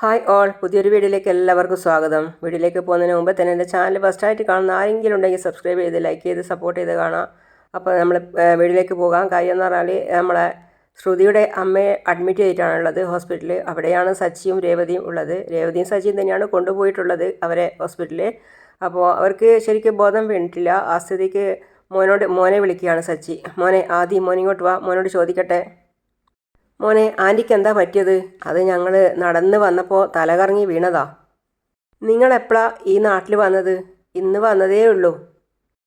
Hi all പുതിയൊരു വീഡിയോയിലേക്ക് എല്ലാവർക്കും സ്വാഗതം. വീഡിയോയിലേക്ക് പോകുന്നതിന് മുമ്പ് തന്നെ എന്റെ ചാനൽ ഫസ്റ്റായിട്ട് കാണുന്ന ആരെങ്കിലും ഉണ്ടെങ്കിൽ സബ്സ്ക്രൈബ് ചെയ്ത് ലൈക്ക് ചെയ്ത് സപ്പോർട്ട് ചെയ്ത് കാണാം. അപ്പോൾ നമ്മൾ വീഡിയോയിലേക്ക് പോകാം. കാര്യം എന്ന് പറഞ്ഞാൽ നമ്മളെ ശ്രുതിയുടെ അമ്മയെ അഡ്മിറ്റ് ചെയ്തിട്ടാണുള്ളത് ഹോസ്പിറ്റലിൽ അവിടെയാണ് സച്ചിയും രേവതിയും ഉള്ളത്. രേവതിയും സച്ചിയും തന്നെയാണ് കൊണ്ടുപോയിട്ടുള്ളത് അവരെ ഹോസ്പിറ്റലിൽ അപ്പോൾ അവർക്ക് ശരിക്കും ബോധം വീണിട്ടില്ല. ആ സ്ഥിതിക്ക് മോനോട് മോനെ വിളിക്കുകയാണ് സച്ചി. മോനെ ആദ്യം മോനിങ്ങോട്ട് വാ. മോനോട് ചോദിക്കട്ടെ. മോനെ ആന്റിക്ക് എന്താ പറ്റിയത്? അത് ഞങ്ങൾ നടന്ന് വന്നപ്പോൾ തലകറങ്ങി വീണതാ. നിങ്ങൾ എപ്പോഴാ ഈ നാട്ടിൽ വന്നത്? ഇന്ന് വന്നതേ ഉള്ളൂ.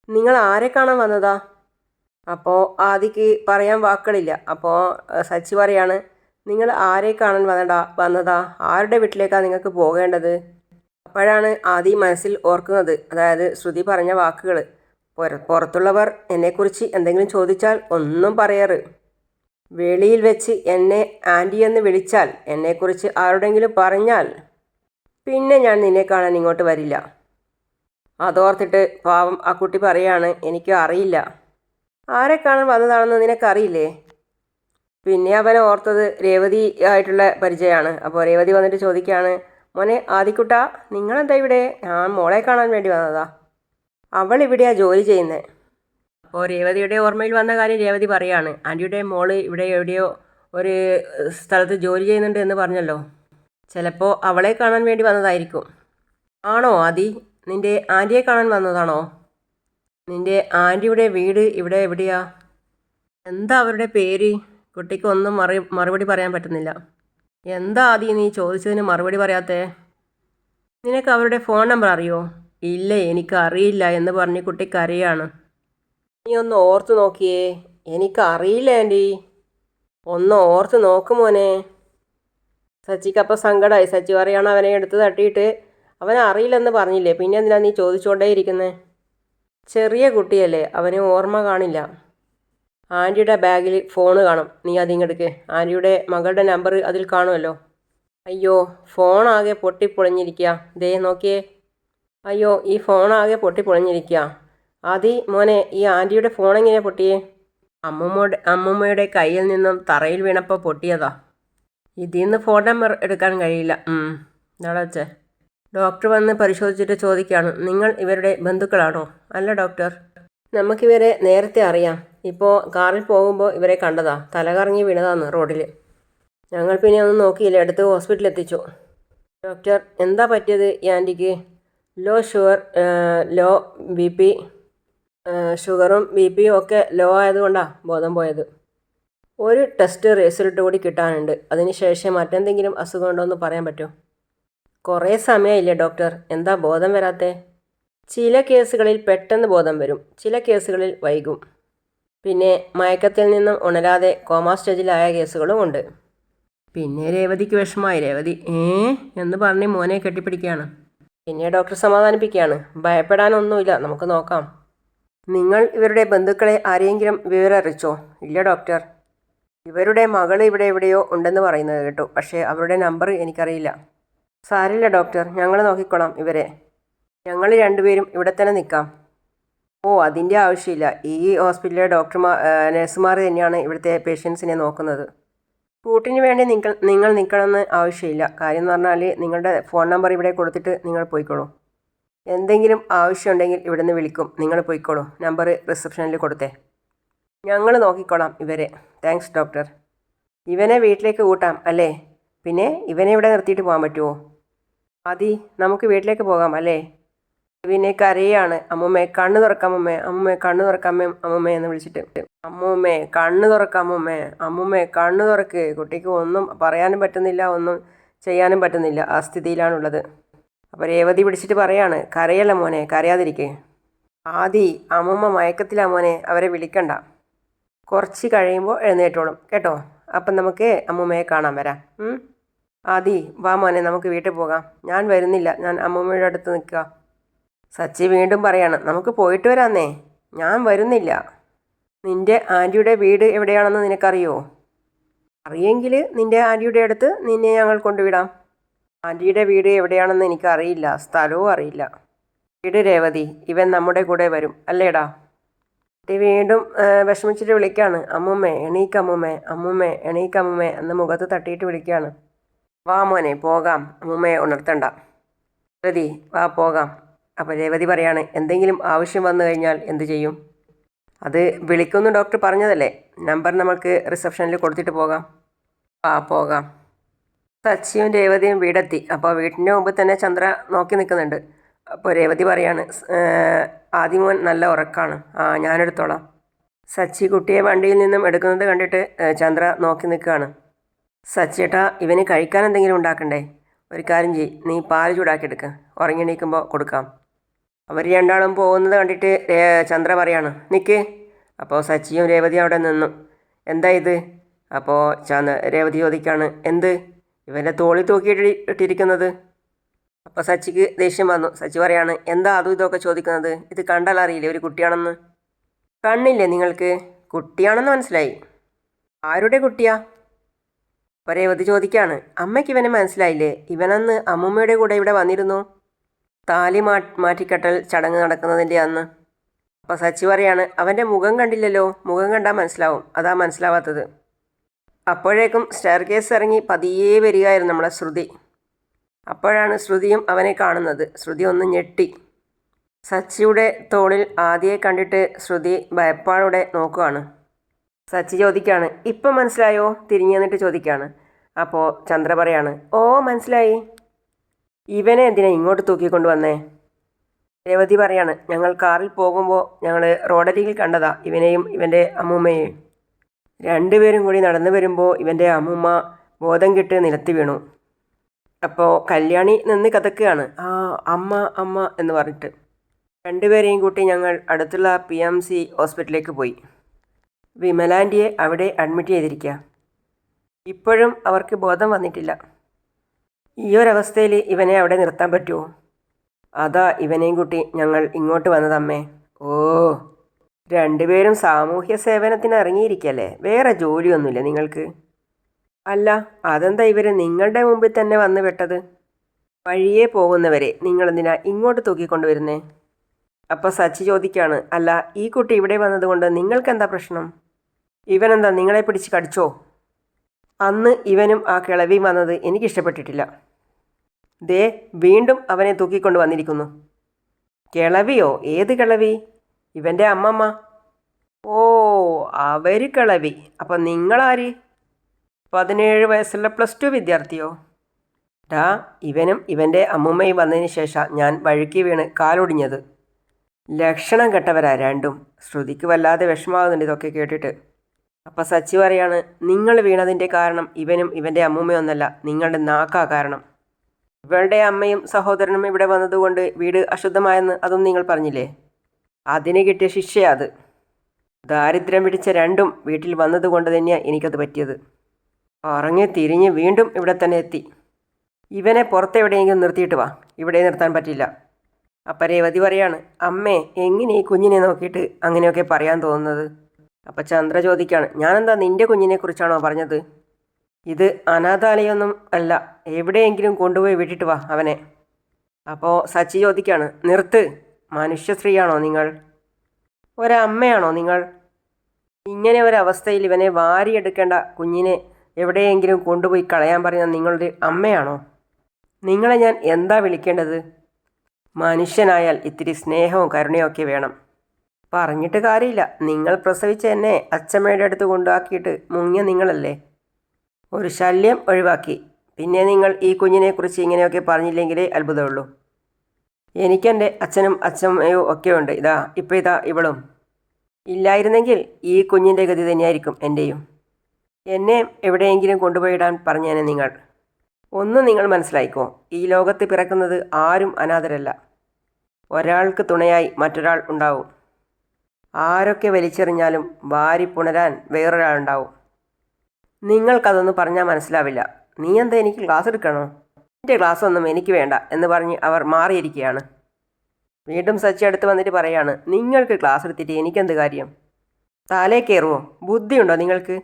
നിങ്ങൾ ആരെ കാണാൻ വന്നതാ? അപ്പോൾ ആദിക്ക് പറയാൻ വാക്കുകളില്ല. അപ്പോൾ സച്ചി പറയാണ് നിങ്ങൾ ആരെ കാണാൻ വന്നടാ വന്നതാ? ആരുടെ വീട്ടിലേക്കാണ് നിങ്ങൾക്ക് പോകേണ്ടത്? അപ്പോഴാണ് ആദി മനസ്സിൽ ഓർക്കുന്നത്. അതായത് ശ്രുതി പറഞ്ഞ വാക്കുകൾ പുറത്തുള്ളവർ എന്നെക്കുറിച്ച് എന്തെങ്കിലും ചോദിച്ചാൽ ഒന്നും പറയാറ്. വെളിയിൽ വെച്ച് എന്നെ ആന്റി എന്ന് വിളിച്ചാൽ എന്നെക്കുറിച്ച് ആരോടെങ്കിലും പറഞ്ഞാൽ പിന്നെ ഞാൻ നിന്നെ കാണാൻ ഇങ്ങോട്ട് വരില്ല. അതോർത്തിട്ട് പാവം ആ കുട്ടി പറയാണ് എനിക്ക് അറിയില്ല. ആരെ കാണാൻ വന്നതാണെന്ന് നിനക്കറിയില്ലേ? പിന്നെ അവൻ ഓർത്തത് രേവതി ആയിട്ടുള്ള പരിചയമാണ് അപ്പോൾ രേവതി വന്നിട്ട് ചോദിക്കുകയാണ് മോനെ ആദിക്കുട്ട നിങ്ങളെന്താ ഇവിടെ? ഞാൻ മോളെ കാണാൻ വേണ്ടി വന്നതാ. അവൾ ഇവിടെയാണ് ജോലി ചെയ്യുന്നത് അപ്പോൾ രേവതിയുടെ ഓർമ്മയിൽ വന്ന കാര്യം രേവതി പറയാണ്. ആന്റിയുടെ മോൾ ഇവിടെ എവിടെയോ ഒരു സ്ഥലത്ത് ജോലി ചെയ്യുന്നുണ്ട് എന്ന് പറഞ്ഞല്ലോ. ചിലപ്പോൾ അവളെ കാണാൻ വേണ്ടി വന്നതായിരിക്കും. ആണോ ആദി? നിന്റെ ആന്റിയെ കാണാൻ വന്നതാണോ? നിന്റെ ആന്റിയുടെ വീട് ഇവിടെ എവിടെയാ? എന്താ അവരുടെ പേര്? കുട്ടിക്കൊന്നും മറു മറുപടി പറയാൻ പറ്റുന്നില്ല. എന്താ ആദി നീ ചോദിച്ചതിന് മറുപടി പറയാത്തേ? നിനക്ക് അവരുടെ ഫോൺ നമ്പർ അറിയോ? ഇല്ല എനിക്ക് അറിയില്ല എന്ന് പറഞ്ഞ് കുട്ടി കരയാണ്. നീ ഒന്ന് ഓർത്ത് നോക്കിയേ. എനിക്കറിയില്ല ആന്റി ഒന്ന് ഓർത്ത് നോക്ക് മോനെ. സച്ചിക്ക് സങ്കടമായി സച്ചി പറയാണ് അവനെ എടുത്ത് തട്ടിയിട്ട്. അവനെ അറിയില്ലെന്ന് പറഞ്ഞില്ലേ. പിന്നെ എന്തിനാ നീ ചോദിച്ചുകൊണ്ടേ ഇരിക്കുന്നത് ചെറിയ കുട്ടിയല്ലേ. അവന് ഓർമ്മ കാണില്ല. ആന്റിയുടെ ബാഗിൽ ഫോണ് കാണും. നീ അതിങ്ങെടുക്ക്. ആന്റിയുടെ മകളുടെ നമ്പർ അതിൽ കാണുമല്ലോ. അയ്യോ ഫോണാകെ പൊട്ടിപ്പൊളിഞ്ഞിരിക്കുക ദേ നോക്കിയേ. അയ്യോ ഈ ഫോണാകെ പൊട്ടിപ്പൊളിഞ്ഞിരിക്കുക ആദി മോനെ ഈ ആന്റിയുടെ ഫോൺ എങ്ങനെയാ പൊട്ടിയേ? അമ്മൂമ്മയുടെ അമ്മമ്മയുടെ കയ്യിൽ നിന്നും തറയിൽ വീണപ്പോൾ പൊട്ടിയതാ. ഇതിൽ നിന്ന് ഫോൺ നമ്പർ എടുക്കാൻ കഴിയില്ല. വെച്ചേ. ഡോക്ടർ വന്ന് പരിശോധിച്ചിട്ട് ചോദിക്കുകയാണ് നിങ്ങൾ ഇവരുടെ ബന്ധുക്കളാണോ? അല്ല ഡോക്ടർ. നമുക്കിവരെ നേരത്തെ അറിയാം. ഇപ്പോൾ കാറിൽ പോകുമ്പോൾ ഇവരെ കണ്ടതാ. തലകറങ്ങി വീണതാന്ന് റോഡിൽ ഞങ്ങൾ പിന്നെ ഒന്നും നോക്കിയില്ല. എടുത്ത് ഹോസ്പിറ്റലിൽ എത്തിച്ചു ഡോക്ടർ എന്താ പറ്റിയത് ഈ ആന്റിക്ക് low sugar low B P ഷുഗറും ബി പിയും ഒക്കെ ലോ ആയതുകൊണ്ടാണ് ബോധം പോയത്. ഒരു ടെസ്റ്റ് റിസൾട്ട് കൂടി കിട്ടാനുണ്ട്. അതിനുശേഷം മറ്റെന്തെങ്കിലും അസുഖം ഉണ്ടോ എന്ന് പറയാൻ പറ്റുമോ കുറേ സമയമില്ലേ ഡോക്ടർ. എന്താ ബോധം വരാത്തേ? ചില കേസുകളിൽ പെട്ടെന്ന് ബോധം വരും. ചില കേസുകളിൽ വൈകും. പിന്നെ മയക്കത്തിൽ നിന്നും ഉണരാതെ കോമാ സ്റ്റേജിലായ കേസുകളും ഉണ്ട്. പിന്നെ രേവതിക്ക് വിഷമമായി. രേവതി ഏ? എന്ന് പറഞ്ഞ് മോനെ കെട്ടിപ്പിടിക്കുകയാണ്. പിന്നെ ഡോക്ടർ സമാധാനിപ്പിക്കുകയാണ്. ഭയപ്പെടാനൊന്നുമില്ല. നമുക്ക് നോക്കാം. നിങ്ങൾ ഇവരുടെ ബന്ധുക്കളെ ആരെയെങ്കിലും വിവരം അറിയിച്ചോ ഇല്ല ഡോക്ടർ. ഇവരുടെ മകൾ ഇവിടെ എവിടെയോ ഉണ്ടെന്ന് പറയുന്നത് കേട്ടു. പക്ഷേ അവരുടെ നമ്പർ എനിക്കറിയില്ല. സാരില്ല ഡോക്ടർ. ഞങ്ങൾ നോക്കിക്കോളാം ഇവരെ. ഞങ്ങൾ രണ്ടുപേരും ഇവിടെ തന്നെ നിൽക്കാം. ഓ അതിന്റെ ആവശ്യമില്ല. ഈ ഹോസ്പിറ്റലിലെ ഡോക്ടർമാർ നഴ്സുമാർ തന്നെയാണ് ഇവിടുത്തെ പേഷ്യൻസിനെ നോക്കുന്നത്. കൂട്ടിന് വേണ്ടി നിങ്ങൾ നിങ്ങൾ നിൽക്കണമെന്ന് ആവശ്യമില്ല. കാര്യം എന്ന് പറഞ്ഞാൽ നിങ്ങളുടെ ഫോൺ നമ്പർ ഇവിടെ കൊടുത്തിട്ട് നിങ്ങൾ പോയിക്കോളൂ. എന്തെങ്കിലും ആവശ്യമുണ്ടെങ്കിൽ ഇവിടെ നിന്ന് വിളിക്കും. നിങ്ങൾ പോയിക്കോളൂ. നമ്പർ റിസപ്ഷനിൽ കൊടുത്തേ. ഞങ്ങൾ നോക്കിക്കോളാം ഇവരെ. Thanks doctor. ഇവനെ വീട്ടിലേക്ക് കൂട്ടാം അല്ലേ? പിന്നെ ഇവനെ ഇവിടെ നിർത്തിയിട്ട് പോകാൻ പറ്റുമോ? ആദി നമുക്ക് വീട്ടിലേക്ക് പോകാം അല്ലേ? ഇവനെ കരയാണ്. അമ്മൂമ്മേ കണ്ണ് തുറക്കാം അമ്മൂമ്മേ. അമ്മൂമ്മേ കണ്ണ് തുറക്കാമേ അമ്മൂമ്മേ എന്ന് വിളിച്ചിട്ട്. അമ്മൂമ്മേ കണ്ണ് തുറക്കാം അമ്മമ്മേ. അമ്മൂമ്മേ കണ്ണ് തുറക്ക്. കുട്ടിക്ക് ഒന്നും പറയാനും പറ്റുന്നില്ല ഒന്നും ചെയ്യാനും പറ്റുന്നില്ല. ആ സ്ഥിതിയിലാണുള്ളത്. അപ്പോൾ രേവതി പിടിച്ചിട്ട് പറയാണ് കരയല്ല മോനെ കരയാതിരിക്കേ. ആദി അമ്മമ്മ മയക്കത്തിലാ മോനെ അവരെ വിളിക്കണ്ട. കുറച്ച് കഴിയുമ്പോൾ എഴുന്നേറ്റോളും കേട്ടോ? അപ്പം നമുക്ക് അമ്മമ്മയെ കാണാൻ വരാം. ആദി വാ മോനെ നമുക്ക് വീട്ടിൽ പോകാം. ഞാൻ വരുന്നില്ല ഞാൻ അമ്മമ്മയുടെ അടുത്ത് നിൽക്കുക. സച്ചി വീണ്ടും പറയാണ് നമുക്ക് പോയിട്ട് വരാന്നേ ഞാൻ വരുന്നില്ല. നിന്റെ ആന്റിയുടെ വീട് എവിടെയാണെന്ന് നിനക്കറിയോ? അറിയെങ്കിൽ നിന്റെ ആന്റിയുടെ അടുത്ത് നിന്നെ ഞങ്ങൾ കൊണ്ടുവിടാം. ആന്റിയുടെ വീട് എവിടെയാണെന്ന് എനിക്കറിയില്ല സ്ഥലവും അറിയില്ല. വീട് രേവതി ഇവൻ നമ്മുടെ കൂടെ വരും അല്ലേടാ? കുട്ടി വീണ്ടും വിഷമിച്ചിട്ട് വിളിക്കുകയാണ് അമ്മൂമ്മേ എണീക്കമ്മുമ്മേ അമ്മൂമ്മേ എണീക്കമ്മുമ്മേ എന്ന് മുഖത്ത് തട്ടിയിട്ട് വിളിക്കുകയാണ് വാ മോനെ പോകാം. അമ്മൂമ്മയെ ഉണർത്തണ്ട. രേവതി വാ പോകാം. അപ്പോൾ രേവതി പറയാണ് എന്തെങ്കിലും ആവശ്യം വന്നു കഴിഞ്ഞാൽ എന്തു ചെയ്യും? അത് വിളിക്കുമെന്ന് ഡോക്ടർ പറഞ്ഞതല്ലേ? നമ്പർ നമുക്ക് റിസപ്ഷനിൽ കൊടുത്തിട്ട് പോകാം. ആ പോകാം. സച്ചിയും രേവതിയും വീടെത്തി. അപ്പോൾ വീട്ടിന്റെ മുമ്പ് തന്നെ ചന്ദ്ര നോക്കി നിൽക്കുന്നുണ്ട്. അപ്പോൾ രേവതി പറയാണ് ആദിമോൻ നല്ല ഉറക്കാണ്. ആ ഞാനെടുത്തോളാം. സച്ചി കുട്ടിയെ വണ്ടിയിൽ നിന്നും എടുക്കുന്നത് കണ്ടിട്ട് ചന്ദ്ര നോക്കി നിൽക്കുകയാണ്. സച്ചേട്ടാ ഇവന് കഴിക്കാൻ എന്തെങ്കിലും ഉണ്ടാക്കണ്ടേ? ഒരു കാര്യം ചെയ് നീ പാൽ ചൂടാക്കിയെടുക്ക. ഉറങ്ങി എണീക്കുമ്പോൾ കൊടുക്കാം. അവർ രണ്ടാളും പോകുന്നത് കണ്ടിട്ട് ചന്ദ്ര പറയാണ് നിൽക്ക് അപ്പോൾ സച്ചിയും രേവതിയും അവിടെ നിന്നു. എന്താ ഇത്? അപ്പോൾ ചന്ദ്ര രേവതി ചോദിക്കാണ് എന്ത്? ഇവന്റെ തോളി തൂക്കിയിട്ട് ഇട്ടിരിക്കുന്നത്. അപ്പോൾ സച്ചിക്ക് ദേഷ്യം വന്നു. സച്ചി പറയാണ് എന്താ അതും ഇതൊക്കെ ചോദിക്കുന്നത്? ഇത് കണ്ടാൽ അറിയില്ലേ? ഒരു കുട്ടിയാണെന്ന്. കണ്ണില്ലേ നിങ്ങൾക്ക്? കുട്ടിയാണെന്ന് മനസ്സിലായി. ആരുടെ കുട്ടിയാ? അപ്പോൾ രേവതി ചോദിക്കുകയാണ് അമ്മയ്ക്ക് ഇവനെ മനസ്സിലായില്ലേ? ഇവനന്ന് അമ്മൂമ്മയുടെ കൂടെ ഇവിടെ വന്നിരുന്നു. താലി മാ മാറ്റിക്കെട്ടൽ ചടങ്ങ് നടക്കുന്നതിന്റെ അന്ന്. അപ്പോൾ സച്ചി പറയാണ് അവന്റെ മുഖം കണ്ടില്ലല്ലോ. മുഖം കണ്ടാൽ മനസ്സിലാവും. അതാ മനസ്സിലാവാത്തത്. അപ്പോഴേക്കും സ്റ്റെയർ കേസ് ഇറങ്ങി പതിയെ വരികയായിരുന്നു നമ്മളെ ശ്രുതി. അപ്പോഴാണ് ശ്രുതിയും അവനെ കാണുന്നത്. ശ്രുതി ഒന്ന് ഞെട്ടി. സച്ചിയുടെ തോളിൽ ആദ്യയെ കണ്ടിട്ട് ശ്രുതി ഭയപ്പാടോടെ നോക്കുകയാണ്. സച്ചി ചോദിക്കാണ് ഇപ്പം മനസ്സിലായോ? തിരിഞ്ഞു നിന്നിട്ട് ചോദിക്കാണ് അപ്പോൾ ചന്ദ്ര പറയാണ് ഓ മനസ്സിലായി. ഇവനെ എന്തിനാ ഇങ്ങോട്ട് തൂക്കിക്കൊണ്ട് വന്നേ? രേവതി പറയാണ് ഞങ്ങൾ കാറിൽ പോകുമ്പോൾ ഞങ്ങൾ റോഡരികിൽ കണ്ടതാ ഇവനെയും ഇവന്റെ അമ്മൂമ്മയെയും. രണ്ടുപേരും കൂടി നടന്നു വരുമ്പോൾ ഇവന്റെ അമ്മുമ്മ ബോധം കെട്ട് നിലത്ത് വീണു. അപ്പോൾ കല്യാണി നിന്ന് കഥക്കുകയാണ്. ആ അമ്മ അമ്മ എന്ന് പറഞ്ഞിട്ട്. രണ്ടുപേരെയും കൂട്ടി ഞങ്ങൾ അടുത്തുള്ള പി എം സി ഹോസ്പിറ്റലിലേക്ക് പോയി. വിമലാന്റിയെ അവിടെ അഡ്മിറ്റ് ചെയ്തിരിക്കുക ഇപ്പോഴും അവർക്ക് ബോധം വന്നിട്ടില്ല. ഈ ഒരവസ്ഥയിൽ ഇവനെ അവിടെ നിർത്താൻ പറ്റുമോ അതാ ഇവനെയും കൂട്ടി ഞങ്ങൾ ഇങ്ങോട്ട് വന്നതമ്മേ. ഓ. രണ്ടുപേരും സാമൂഹ്യ സേവനത്തിന് ഇറങ്ങിയിരിക്കല്ലേ? വേറെ ജോലിയൊന്നുമില്ല നിങ്ങൾക്ക്? അല്ല അതെന്താ ഇവർ നിങ്ങളുടെ മുമ്പിൽ തന്നെ വന്നു വിട്ടത് വഴിയേ പോകുന്നവരെ നിങ്ങളെന്തിനാ ഇങ്ങോട്ട് തൂക്കിക്കൊണ്ടുവരുന്നേ? അപ്പോൾ സച്ചി ചോദിക്കാണ് അല്ല ഈ കുട്ടി ഇവിടെ വന്നതുകൊണ്ട് നിങ്ങൾക്കെന്താ പ്രശ്നം? ഇവനെന്താ നിങ്ങളെ പിടിച്ച് കടിച്ചോ? അന്ന് ഇവനും ആ കിളവിയും വന്നത് എനിക്കിഷ്ടപ്പെട്ടിട്ടില്ല. ദേ വീണ്ടും അവനെ തൂക്കിക്കൊണ്ട് വന്നിരിക്കുന്നു. കിളവിയോ? ഏത് കിളവി? ഇവന്റെ അമ്മമ്മ. ഓ അവർ കിളവി. അപ്പം നിങ്ങളാര്? പതിനേഴ് വയസ്സുള്ള പ്ലസ് ടു വിദ്യാർത്ഥിയോ? ഡാ ഇവനും ഇവന്റെ അമ്മുമ്മയും വന്നതിന് ശേഷം ഞാൻ വഴുക്കി വീണ് കാലൊടിഞ്ഞത്. ലക്ഷണം കെട്ടവരാ രണ്ടും. ശ്രുതിക്ക് വല്ലാതെ വിഷമാകുന്നുണ്ട് ഇതൊക്കെ കേട്ടിട്ട്. അപ്പം സച്ചി പറയാണ് നിങ്ങൾ വീണതിന്റെ കാരണം ഇവനും ഇവന്റെ അമ്മൂമ്മയൊന്നല്ല നിങ്ങളുടെ നാക്കാ കാരണം. ഇവളുടെ അമ്മയും സഹോദരനും ഇവിടെ വന്നതുകൊണ്ട് വീട് അശുദ്ധമായെന്ന് അതും നിങ്ങൾ പറഞ്ഞില്ലേ? അതിന് കിട്ടിയ ശിക്ഷയാ അത്. ദാരിദ്ര്യം പിടിച്ച രണ്ടും വീട്ടിൽ വന്നതുകൊണ്ട് തന്നെയാണ് എനിക്കത് പറ്റിയത്. ഉറങ്ങി തിരിഞ്ഞ് വീണ്ടും ഇവിടെ തന്നെ എത്തി. ഇവനെ പുറത്തെവിടെയെങ്കിലും നിർത്തിയിട്ട് വാ. ഇവിടെ നിർത്താൻ പറ്റില്ല. അപ്പം രേവതി പറയാണ് അമ്മേ എങ്ങനെ ഈ കുഞ്ഞിനെ നോക്കിയിട്ട് അങ്ങനെയൊക്കെ പറയാൻ തോന്നുന്നത്? അപ്പം ചന്ദ്ര ചോദിക്കാണ് ഞാനെന്താ നിന്റെ കുഞ്ഞിനെ കുറിച്ചാണോ പറഞ്ഞത്? ഇത് അനാഥാലയൊന്നും അല്ല. എവിടെയെങ്കിലും കൊണ്ടുപോയി വിട്ടിട്ട് വാ അവനെ. അപ്പോൾ സച്ചി ചോദിക്കാണ് നിർത്ത്. മനുഷ്യശ്രീയാണോ നിങ്ങൾ? ഒരമ്മയാണോ നിങ്ങൾ? ഇങ്ങനെ ഒരവസ്ഥയിൽ ഇവനെ വാരിയെടുക്കേണ്ട കുഞ്ഞിനെ എവിടെയെങ്കിലും കൊണ്ടുപോയി കളയാൻ പറഞ്ഞ നിങ്ങളുടെ അമ്മയാണോ? നിങ്ങളെ ഞാൻ എന്താ വിളിക്കേണ്ടത്? മനുഷ്യനായാൽ ഇത്തിരി സ്നേഹവും കരുണയൊക്കെ വേണം. പറഞ്ഞിട്ട് കാര്യമില്ല. നിങ്ങൾ പ്രസവിച്ച എന്നെ അച്ഛമ്മയുടെ അടുത്ത് കൊണ്ടാക്കിയിട്ട് മുങ്ങിയ നിങ്ങളല്ലേ? ഒരു ശല്യം ഒഴിവാക്കി. പിന്നെ നിങ്ങൾ ഈ കുഞ്ഞിനെക്കുറിച്ച് ഇങ്ങനെയൊക്കെ പറഞ്ഞില്ലെങ്കിലേ അത്ഭുതമുള്ളൂ. എനിക്കെന്റെ അച്ഛനും അച്ഛമ്മയും ഒക്കെ ഉണ്ട് ഇതാ ഇപ്പോൾ ഇതാ ഇവളും. ഇല്ലായിരുന്നെങ്കിൽ ഈ കുഞ്ഞിന്റെ ഗതി തന്നെയായിരിക്കും എന്റെയും. എന്നെ എവിടെയെങ്കിലും കൊണ്ടുപോയിടാൻ പറഞ്ഞേനെ നിങ്ങൾ. ഒന്ന് നിങ്ങൾ മനസ്സിലായിക്കോ ഈ ലോകത്ത് പിറക്കുന്നത് ആരും അനാഥരല്ല. ഒരാൾക്ക് തുണയായി മറ്റൊരാൾ ഉണ്ടാവും. ആരൊക്കെ വലിച്ചെറിഞ്ഞാലും വാരി പുണരാൻ വേറൊരാളുണ്ടാവും. നിങ്ങൾക്കതൊന്നും പറഞ്ഞാൽ മനസ്സിലാവില്ല. നീ എന്താ എനിക്ക് ക്ലാസ് എടുക്കണോ? എന്റെ ക്ലാസ് ഒന്നും എനിക്ക് വേണ്ട എന്ന് പറഞ്ഞ് അവർ മാറിയിരിക്കുകയാണ്. വീണ്ടും സച്ചി അടുത്ത് വന്നിട്ട് പറയാണ് നിങ്ങൾക്ക് ക്ലാസ് എടുത്തിട്ട് എനിക്കെന്ത് കാര്യം? തലേ കയറുമോ ബുദ്ധിയുണ്ടോ നിങ്ങൾക്ക്?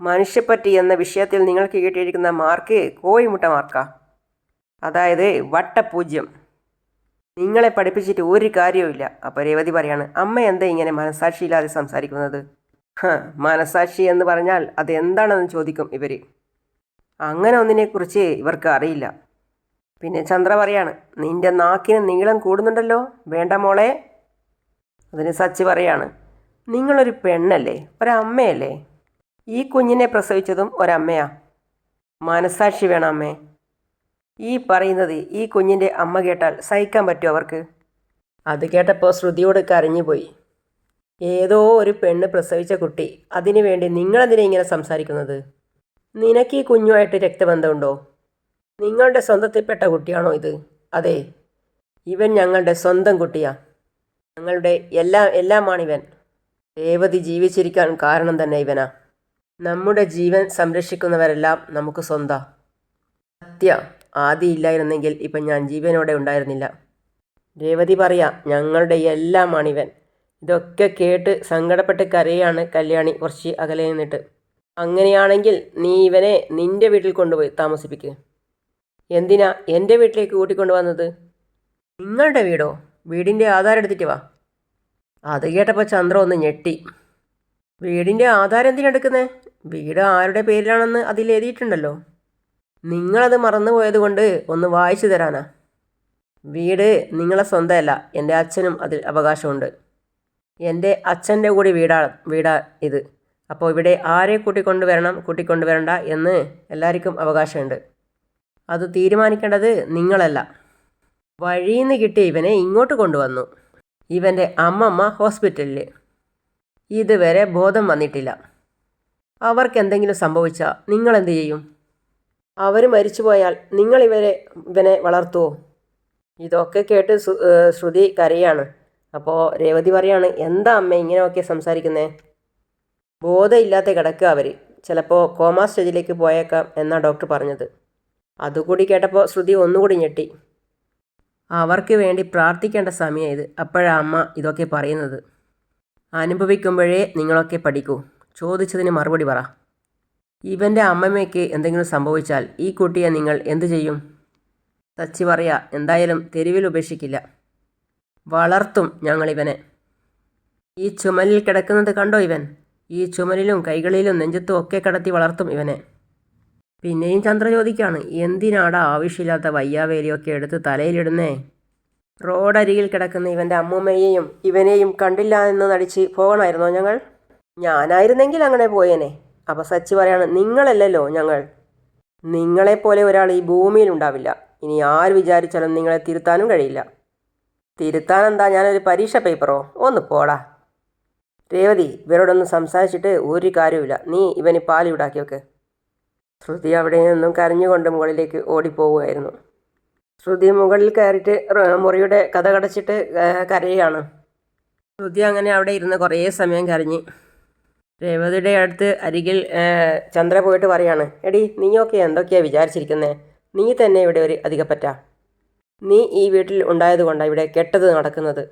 മനുഷ്യപ്പറ്റി എന്ന വിഷയത്തിൽ നിങ്ങൾക്ക് കിട്ടിയിരിക്കുന്ന മാർക്ക് കോഴിമുട്ട മാർക്കാ. അതായത് വട്ടപൂജ്യം. നിങ്ങളെ പഠിപ്പിച്ചിട്ട് ഒരു കാര്യവുമില്ല അപ്പോൾ രേവതി പറയാണ് അമ്മ എന്താ ഇങ്ങനെ മനസാക്ഷിയില്ലാതെ സംസാരിക്കുന്നത്? മനസാക്ഷി എന്ന് പറഞ്ഞാൽ അത് എന്താണെന്ന് ചോദിക്കും ഇവർ അങ്ങനെ ഒന്നിനെക്കുറിച്ച് ഇവർക്ക് അറിയില്ല. പിന്നെ ചന്ദ്ര പറയാണ് നിന്റെ നാക്കിന് നീളം കൂടുന്നുണ്ടല്ലോ വേണ്ട മോളെ. അതിന് സച്ചി പറയാണ് നിങ്ങളൊരു പെണ്ണല്ലേ ഒരമ്മയല്ലേ? ഈ കുഞ്ഞിനെ പ്രസവിച്ചതും ഒരമ്മയാ. മനസാക്ഷി വേണം അമ്മേ. ഈ പറയുന്നത് ഈ കുഞ്ഞിന്റെ അമ്മ കേട്ടാൽ സഹിക്കാൻ പറ്റുമോ അവർക്ക്? അത് കേട്ടപ്പോൾ ശ്രുതിയോട് കരഞ്ഞുപോയി. ഏതോ ഒരു പെണ്ണ് പ്രസവിച്ച കുട്ടി അതിനു വേണ്ടി നിങ്ങളെന്തിനാ ഇങ്ങനെ സംസാരിക്കുന്നത്? നിനക്ക് ഈ കുഞ്ഞുമായിട്ട് രക്തബന്ധമുണ്ടോ? നിങ്ങളുടെ സ്വന്തത്തിൽപ്പെട്ട കുട്ടിയാണോ ഇത്? അതെ. ഇവൻ ഞങ്ങളുടെ സ്വന്തം കുട്ടിയാ. ഞങ്ങളുടെ എല്ലാ എല്ലാമാണിവൻ. രേവതി ജീവിച്ചിരിക്കാൻ കാരണം തന്നെ ഇവനാ. നമ്മുടെ ജീവൻ സംരക്ഷിക്കുന്നവരെല്ലാം നമുക്ക് സ്വന്തം. സത്യ ആദ്യം ഇല്ലായിരുന്നെങ്കിൽ ഇപ്പം ഞാൻ ജീവനോടെ ഉണ്ടായിരുന്നില്ല. രേവതി പറയാ ഞങ്ങളുടെ എല്ലാമാണിവൻ. ഇതൊക്കെ കേട്ട് സങ്കടപ്പെട്ട് കരയാണ് കല്യാണി കുറച്ച് അകലെ നിന്നിട്ട്. അങ്ങനെയാണെങ്കിൽ നീ ഇവനെ നിന്റെ വീട്ടിൽ കൊണ്ടുപോയി താമസിപ്പിക്കുക എന്തിനാ എന്റെ വീട്ടിലേക്ക് കൂട്ടിക്കൊണ്ടു വന്നത് നിങ്ങളുടെ വീടോ? വീടിന്റെ ആധാരം എടുത്തിട്ട് വാ. അത് കേട്ടപ്പോൾ ചന്ദ്ര ഒന്ന് ഞെട്ടി. വീടിന്റെ ആധാരം എന്തിനെടുക്കുന്നേ വീട് ആരുടെ പേരിലാണെന്ന് അതിൽ എഴുതിയിട്ടുണ്ടല്ലോ. നിങ്ങളത് മറന്നുപോയത് കൊണ്ട് ഒന്ന് വായിച്ചു തരാനാ. വീട് നിങ്ങളെ സ്വന്തമല്ല എന്റെ അച്ഛനും അതിൽ അവകാശമുണ്ട്. എന്റെ അച്ഛന്റെ കൂടി വീടാ വീടാ ഇത്. അപ്പോൾ ഇവിടെ ആരെ കൂട്ടിക്കൊണ്ട് വരണം കൂട്ടിക്കൊണ്ട് വരണ്ട എന്ന് എല്ലാവർക്കും അവകാശമുണ്ട്. അത് തീരുമാനിക്കേണ്ടത് നിങ്ങളല്ല. വഴിയിൽ നിന്ന് കിട്ടിയ ഇവനെ ഇങ്ങോട്ട് കൊണ്ടുവന്നു. ഇവന്റെ അമ്മമ്മ ഹോസ്പിറ്റലിൽ. ഇതുവരെ ബോധം വന്നിട്ടില്ല. അവർക്ക് എന്തെങ്കിലും സംഭവിച്ചാൽ നിങ്ങൾ എന്ത് ചെയ്യും? അവർ മരിച്ചുപോയാൽ നിങ്ങൾ ഇവരെ ഇവനെ വളർത്തുമോ ഇതൊക്കെ കേട്ട് ശ്രുതി കരയാണ്. അപ്പോൾ രേവതി പറയാണ് എന്താ അമ്മ ഇങ്ങനെയൊക്കെ സംസാരിക്കുന്നേ? ബോധമില്ലാത്ത കിടക്കുക അവർ ചിലപ്പോൾ കോമാ സ്റ്റേജിലേക്ക് പോയേക്കാം എന്നാണ് ഡോക്ടർ പറഞ്ഞത്. അതുകൂടി കേട്ടപ്പോൾ ശ്രുതി ഒന്നുകൂടി ഞെട്ടി. അവർക്ക് വേണ്ടി പ്രാർത്ഥിക്കേണ്ട സമയം ഇത് അപ്പോഴാ അമ്മ ഇതൊക്കെ പറയുന്നത്. അനുഭവിക്കുമ്പോഴേ നിങ്ങളൊക്കെ പഠിക്കൂ. ചോദിച്ചതിന് മറുപടി പറ. ഇവന്റെ അമ്മമ്മയ്ക്ക് എന്തെങ്കിലും സംഭവിച്ചാൽ ഈ കുട്ടിയെ നിങ്ങൾ എന്തു ചെയ്യും? സച്ചി പറയാ എന്തായാലും തെരുവിൽ ഉപേക്ഷിക്കില്ല. വളർത്തും ഞങ്ങളിവനെ ഈ ചുമലിൽ കിടക്കുന്നത് കണ്ടോ ഇവൻ? ഈ ചുമലിലും കൈകളിലും നെഞ്ചത്തും ഒക്കെ കടത്തി വളർത്തും ഇവനെ. പിന്നെയും ചന്ദ്രജ്യോതിക്കാണ് ചോദിക്കാണ് എന്തിനാടാ ആവശ്യമില്ലാത്ത വയ്യാവേലിയൊക്കെ എടുത്ത് തലയിലിടുന്നേ? റോഡരികിൽ കിടക്കുന്ന ഇവന്റെ അമ്മൂമ്മയെയും ഇവനെയും കണ്ടില്ല എന്ന് നടിച്ച് പോകണമായിരുന്നോ ഞങ്ങൾ? ഞാനായിരുന്നെങ്കിൽ അങ്ങനെ പോയേനെ. അപ്പോൾ സച്ചി പറയാണ് നിങ്ങളല്ലല്ലോ ഞങ്ങൾ. നിങ്ങളെപ്പോലെ ഒരാൾ ഈ ഭൂമിയിൽ ഉണ്ടാവില്ല. ഇനി ആര് വിചാരിച്ചാലും നിങ്ങളെ തിരുത്താനും കഴിയില്ല. തിരുത്താൻ എന്താ ഞാനൊരു പരീക്ഷ പേപ്പറോ ഒന്ന് പോടാ. രേവതി ഇവരോടൊന്നും സംസാരിച്ചിട്ട് ഒരു കാര്യമില്ല നീ ഇവന് പാലിവിടാക്കി വെക്ക്. ശ്രുതി അവിടെ നിന്നും കരഞ്ഞുകൊണ്ട് മുകളിലേക്ക് ഓടിപ്പോവുമായിരുന്നു ശ്രുതി മുകളിൽ കയറിയിട്ട് മുറിയുടെ കഥ കടച്ചിട്ട് കരയുകയാണ്. ശ്രുതി അങ്ങനെ അവിടെ ഇരുന്ന് കുറേ സമയം കരഞ്ഞ്. രേവതിയുടെ അടുത്ത് അരികിൽ ചന്ദ്ര പോയിട്ട് പറയാണ് എടി നീയൊക്കെ എന്തൊക്കെയാണ് വിചാരിച്ചിരിക്കുന്നത് നീ തന്നെ ഇവിടെ ഒരു അധികപ്പറ്റ. നീ ഈ വീട്ടിൽ ഉണ്ടായതുകൊണ്ടാണ് ഇവിടെ കെട്ടത് നടക്കുന്നത്.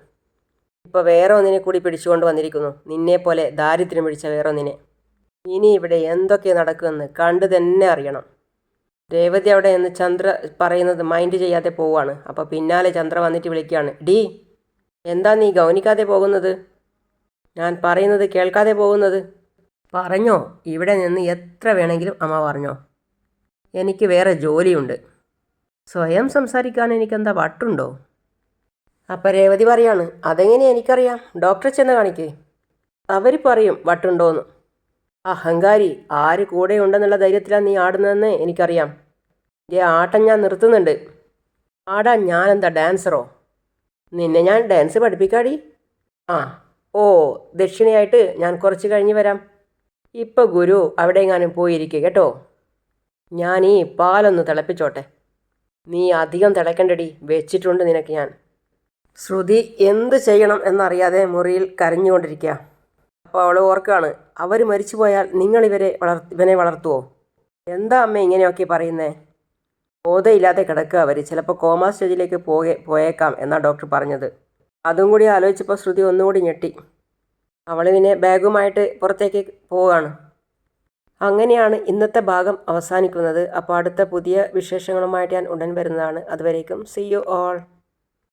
ഇപ്പോൾ വേറെ ഒന്നിനെ കൂടി പിടിച്ചുകൊണ്ട് വന്നിരിക്കുന്നു. നിന്നെപ്പോലെ ദാരിദ്ര്യം പിടിച്ച വേറെ ഒന്നിനെ. ഇനി ഇവിടെ എന്തൊക്കെ നടക്കുമെന്ന് കണ്ടു തന്നെ അറിയണം. രേവതി അവിടെ എന്ന് ചന്ദ്ര പറയുന്നത് മൈൻഡ് ചെയ്യാതെ പോവാണ് അപ്പോൾ പിന്നാലെ ചന്ദ്ര വന്നിട്ട് വിളിക്കുകയാണ്. ഡി എന്താ നീ ഗൗനിക്കാതെ പോകുന്നത്? ഞാൻ പറയുന്നത് കേൾക്കാതെ പോകുന്നത്? പറഞ്ഞോ ഇവിടെ നിന്ന് എത്ര വേണമെങ്കിലും അമ്മ പറഞ്ഞോ. എനിക്ക് വേറെ ജോലിയുണ്ട്. സ്വയം സംസാരിക്കാൻ എനിക്കെന്താ വട്ടുണ്ടോ? അപ്പം രേവതി പറയാണ് അതെങ്ങനെ എനിക്കറിയാം? ഡോക്ടറെ ചെന്ന് കാണിക്കേ. അവർ പറയും വട്ടുണ്ടോന്ന്. അഹങ്കാരി ആര് കൂടെ ഉണ്ടെന്നുള്ള ധൈര്യത്തിലാണ് നീ ആടുന്നതെന്ന് എനിക്കറിയാം. ഏ ആട്ടം ഞാൻ നിർത്തുന്നുണ്ട്. ഞാൻ ഞാനെന്താ ഡാൻസറോ? നിന്നെ ഞാൻ ഡാൻസ് പഠിപ്പിക്കാടി? ആ ഓ ദക്ഷിണയായിട്ട് ഞാൻ കുറച്ച് കഴിഞ്ഞ് വരാം. ഇപ്പം ഗുരു അവിടെ പോയിരിക്കുക കേട്ടോ? ഞാൻ ഈ പാലൊന്ന് തിളപ്പിച്ചോട്ടെ. നീ അധികം തിളക്കണ്ടടി വെച്ചിട്ടുണ്ട് നിനക്ക് ഞാൻ. ശ്രുതി എന്ത് ചെയ്യണം എന്നറിയാതെ മുറിയിൽ കരഞ്ഞുകൊണ്ടിരിക്കുക. അപ്പോൾ അവൾ ഓർക്കുകയാണ് അവർ മരിച്ചു പോയാൽ നിങ്ങൾ ഇവരെ വളർ ഇവനെ വളർത്തുവോ? എന്താ അമ്മ ഇങ്ങനെയൊക്കെ പറയുന്നേ? ബോധയില്ലാതെ കിടക്കുക അവർ ചിലപ്പോൾ കോമാ സ്റ്റേജിലേക്ക് പോകെ പോയേക്കാം എന്നാണ് ഡോക്ടർ പറഞ്ഞത്. അതും കൂടി ആലോചിച്ചപ്പോൾ ശ്രുതി ഒന്നുകൂടി ഞെട്ടി. അവൾ പിന്നെ ബാഗുമായിട്ട് പുറത്തേക്ക് പോവുകയാണ്. അങ്ങനെയാണ് ഇന്നത്തെ ഭാഗം അവസാനിക്കുന്നത്. അപ്പോൾ അടുത്ത പുതിയ വിശേഷങ്ങളുമായിട്ട് ഞാൻ ഉടൻ വരുന്നതാണ്. അതുവരേക്കും സി യു ഓൾ